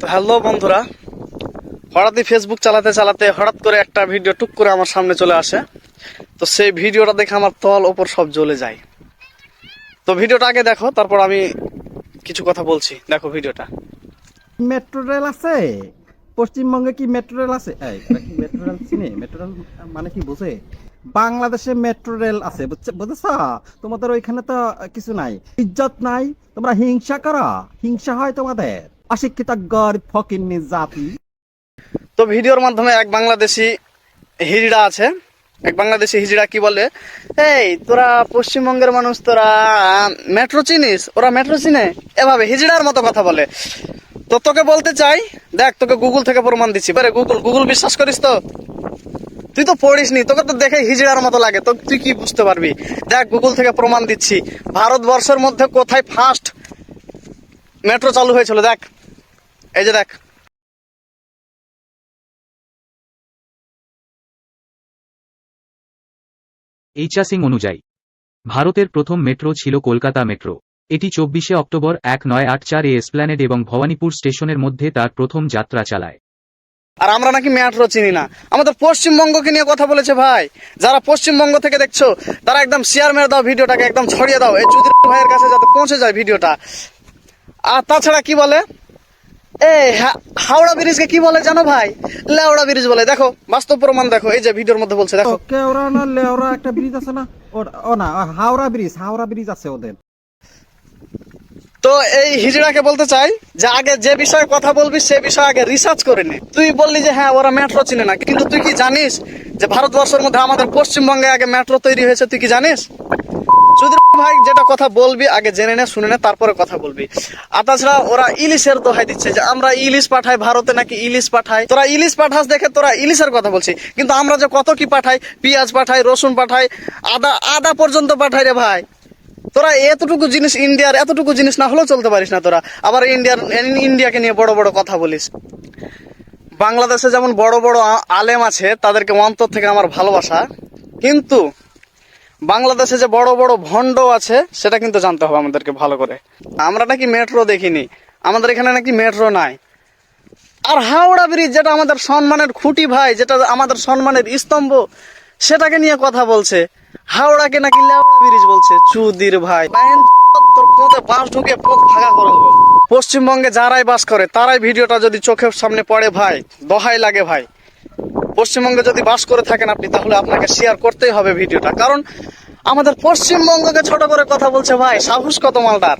তো হ্যালো বন্ধুরা, হঠাৎই ফেসবুক চালাতে চালাতে হঠাৎ করে একটা ভিডিও টুক করে আমার সামনে চলে আসে। তো সেই ভিডিওটা দেখে আমার তল ওপর সব জ্বলে যায়। তো ভিডিওটা আগে দেখো, তারপর আমি কিছু কথা বলছি। দেখো ভিডিওটা মেট্রো রেল আছে? পশ্চিমবঙ্গে কি মেট্রো রেল আছে? মেট্রো রেল চিনি? মেট্রো রেল মানে কি বোঝে? বাংলাদেশে মেট্রো রেল আছে বুঝেছ? তোমাদের ওইখানে তো কিছু নাই। ইজ্জত নাই? তোমরা হিংসা করো? হিংসা হয় তোমাদের? জাতি তো ভিডিওর মাধ্যমে এক বাংলাদেশি হিজড়া আছে। এক বাংলাদেশি হিজড়া কি বলে? এই, তোরা পশ্চিমবঙ্গের মানুষ, তোরা মেট্রো চিনিস? ওরা মেট্রো চিনে? এভাবে হিজড়ার মতো কথা বলে। তো তোকে বলতে চাই, দেখ, তোকে গুগল থেকে প্রমাণ দিচ্ছি। পারে গুগল গুগল বিশ্বাস করিস তো? তুই তো পড়িস নি তোকে তো দেখে হিজড়ার মতো লাগে। তো তুই কি বুঝতে পারবি? দেখ গুগল থেকে প্রমাণ দিচ্ছি। ভারতবর্ষের মধ্যে কোথায় ফার্স্ট মেট্রো চালু হয়েছিল? দেখ এই যে দেখ। এইচাসিং অনুযায়ী ভারতের প্রথম মেট্রো ছিল কলকাতা মেট্রো। এটি চব্বিশে অক্টোবর এক নয় আট চার এ এসপ্ল্যানেড এবং ভবানীপুর স্টেশনের মধ্যে তার প্রথম যাত্রা চালায়। আর আমরা নাকি মেট্রো চিনি না। আমাদের পশ্চিমবঙ্গকে নিয়ে কথা বলেছে ভাই। যারা পশ্চিমবঙ্গ থেকে দেখছ তারা একদম শেয়ার মেরে দাও ভিডিওটাকে একদম ছড়িয়ে দাও। এই চৌধুরী ভাইয়ের কাছে যাতে পৌঁছে যায় ভিডিওটা। আর তাছাড়া কি বলে? এ হাওড়া ব্রিজকে কি বলে জানো ভাই? লেওড়া ব্রিজ বলে। দেখো বাস্তব প্রমাণ দেখো। এই যে ভিডিওর মধ্যে বলছে দেখো। কেওড়া না লেওড়া একটা ব্রিজ আছে না? ও না হাওড়া ব্রিজ হাওড়া ব্রিজ আছে ওদের। তো এই হিজড়াকে বলতে চাই যে আগে যে বিষয়ে কথা বলবি সে বিষয়ে আগে রিসার্চ করে নে। তুই বললি যে হ্যাঁ ওরা মেট্রো চিনে না। কিন্তু তুই কি জানিস যে ভারতবর্ষের মধ্যে আমাদের পশ্চিমবঙ্গে আগে মেট্রো তৈরি হয়েছে তুই কি জানিস? যদি ভাই যেটা কথা বলবি, আগে জেনে নে, শুনে নে, তারপরে কথা বলবি। আর তাছাড়া ওরা ইলিশের দোহাই দিচ্ছে যে আমরা ইলিশ পাঠাই, ভারতে নাকি ইলিশ পাঠাই। তোরা ইলিশ পাঠাস দেখে তোরা ইলিশের কথা বলছি। কিন্তু আমরা যে কত কি পাঠাই, পেঁয়াজ পাঠাই, রসুন পাঠাই, আদা আদা পর্যন্ত পাঠাই রে ভাই। তোরা এতটুকু জিনিস ইন্ডিয়ার, এতটুকু জিনিস না হলেও চলতে পারিস না তোরা। আবার ইন্ডিয়ার ইন্ডিয়াকে নিয়ে বড় বড় কথা বলিস। বাংলাদেশে যেমন বড় বড় আলেম আছে, তাদেরকে অন্তর থেকে আমার ভালোবাসা। কিন্তু বাংলাদেশে যে বড় বড় ভণ্ড আছে, সেটা কিন্তু জানতে হবে আমাদেরকে ভালো করে। আমরা নাকি মেট্রো দেখিনি, আমাদের এখানে নাকি মেট্রো নাই। আর হাওড়া ব্রিজ যেটা আমাদের সম্মানের খুঁটি ভাই, যেটা আমাদের সম্মানের স্তম্ভ, সেটাকে নিয়ে কথা বলছে। হাওড়াকে নাকি লেওড়া ব্রিজ বলছে, চুদির ভাই। বাঁশ ঢুকে পশ্চিমবঙ্গে যারাই বাস করে, তারাই ভিডিওটা যদি চোখের সামনে পড়ে ভাই, দহাই লাগে ভাই। পশ্চিমবঙ্গে যদি বাস করে থাকেন আপনি, তাহলে আপনাকে শেয়ার করতেই হবে ভিডিওটা। কারণ আমাদের পশ্চিমবঙ্গকে ছোট করে কথা বলছে ভাই, সাহস কত মালটার